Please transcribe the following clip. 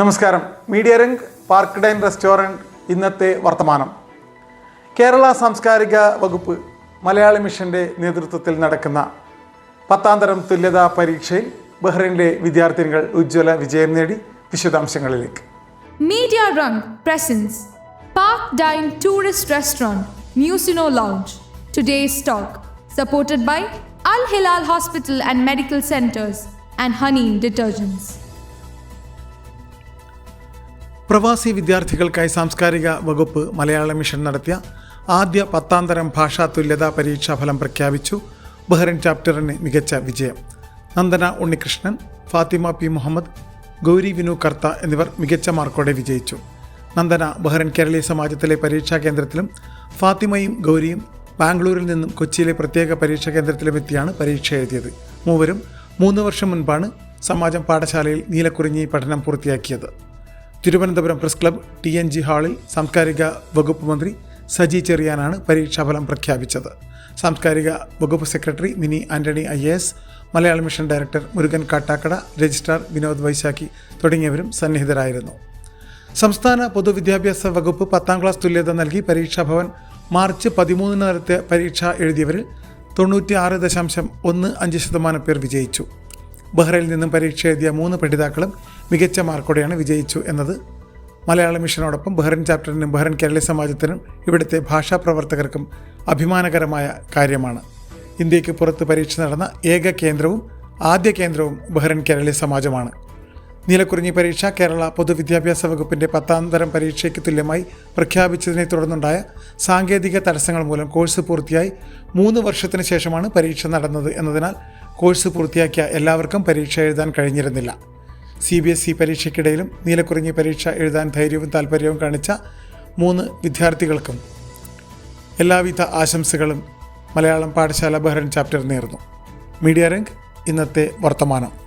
നമസ്കാരം. Media Rang park dine restaurant ഇന്നത്തെ വർത്തമാനം. കേരള സാംസ്കാരിക വകുപ്പ് മലയാളി മിഷന്റെ നേതൃത്വത്തിൽ നടക്കുന്ന പത്താംതരം തുല്യതാ പരീക്ഷയിൽ ബഹ്റൈനിലെ വിദ്യാർത്ഥിനികൾ ഉജ്ജ്വല വിജയം നേടി വിശദാംശങ്ങളിലേക്ക്. Media ring presents park dine tourist restaurant മ്യൂസിനോ lounge today stock supported by Al Hilal hospital and medical centres and honey detergents പ്രവാസി വിദ്യാർത്ഥികൾക്കായി സാംസ്കാരിക വകുപ്പ് മലയാള മിഷൻ നടത്തിയ ആദ്യ പത്താം തരം ഭാഷാ തുല്യതാ പരീക്ഷാ ഫലം പ്രഖ്യാപിച്ചു ബഹ്റിൻ ചാപ്റ്ററിന് മികച്ച വിജയം. നന്ദന ഉണ്ണികൃഷ്ണൻ ഫാത്തിമ പി മുഹമ്മദ് ഗൗരി വിനു കർത്ത എന്നിവർ മികച്ച മാർക്കോടെ വിജയിച്ചു. നന്ദന ബഹ്റിൻ കേരളീയ സമാജത്തിലെ പരീക്ഷാ കേന്ദ്രത്തിലും ഫാത്തിമയും ഗൗരിയും ബാംഗ്ലൂരിൽ നിന്നും കൊച്ചിയിലെ പ്രത്യേക പരീക്ഷാ കേന്ദ്രത്തിലും എത്തിയാണ് പരീക്ഷ എഴുതിയത്. മൂവരും മൂന്ന് വർഷം മുൻപാണ് സമാജം പാഠശാലയിൽ നീലക്കുറിഞ്ഞി പഠനം പൂർത്തിയാക്കിയത്. Thiruvananthapuram press club T N G ഹാളിൽ സാംസ്കാരിക വകുപ്പ് മന്ത്രി സജി ചെറിയാനാണ് പരീക്ഷാഫലം പ്രഖ്യാപിച്ചത്. സാംസ്കാരിക വകുപ്പ് secretary Mini Antony I S Malayala mission director Murukan Kattakada registrar Vinod Vaishakhi തുടങ്ങിയവരും സന്നിഹിതരായിരുന്നു. സംസ്ഥാന പൊതുവിദ്യാഭ്യാസ വകുപ്പ് പത്താം ക്ലാസ് തുല്യത നൽകി പരീക്ഷാഭവൻ മാർച്ച് പതിമൂന്നിന് നടത്തിയ പരീക്ഷ എഴുതിയവരിൽ തൊണ്ണൂറ്റി ആറ് ദശാംശം ഒന്ന് അഞ്ച് ശതമാനം പേർ വിജയിച്ചു. ബഹ്റൈനിൽ നിന്നും പരീക്ഷ എഴുതിയ മൂന്ന് പഠിതാക്കളും മികച്ച മാർക്കോടെയാണ് വിജയിച്ചു എന്നത്. മലയാള മിഷനോടൊപ്പം ബഹ്റൈൻ ചാപ്റ്ററിനും ബഹ്റൈൻ കേരളീയ സമാജത്തിനും ഇവിടുത്തെ ഭാഷാ പ്രവർത്തകർക്കും അഭിമാനകരമായ കാര്യമാണ്. ഇന്ത്യയ്ക്ക് പുറത്ത് പരീക്ഷ നടന്ന ഏക കേന്ദ്രവും ആദ്യ കേന്ദ്രവും ബഹ്റൈൻ കേരളീയ സമാജമാണ്. നീലക്കുറിഞ്ഞി പരീക്ഷ കേരള പൊതുവിദ്യാഭ്യാസ വകുപ്പിന്റെ പത്താം തരം പരീക്ഷയ്ക്ക് തുല്യമായി പ്രഖ്യാപിച്ചതിനെ തുടർന്നുണ്ടായ സാങ്കേതിക തടസ്സങ്ങൾ മൂലം കോഴ്സ് പൂർത്തിയായി മൂന്ന് വർഷത്തിന് ശേഷമാണ് പരീക്ഷ നടന്നത് എന്നതിനാൽ കോഴ്സ് പൂർത്തിയാക്കിയ എല്ലാവർക്കും പരീക്ഷ എഴുതാൻ കഴിഞ്ഞിരുന്നില്ല. സി ബി എസ് ഇ പരീക്ഷയ്ക്കിടയിലും നീലക്കുറിഞ്ഞി പരീക്ഷ എഴുതാൻ ധൈര്യവും താല്പര്യവും കാണിച്ച മൂന്ന് വിദ്യാർത്ഥികൾക്കും എല്ലാവിധ ആശംസകളും മലയാളം പാഠശാല ബഹ്റൻ ചാപ്റ്റർ നേർന്നു. മീഡിയ രംഗ് ഇന്നത്തെ വർത്തമാനം.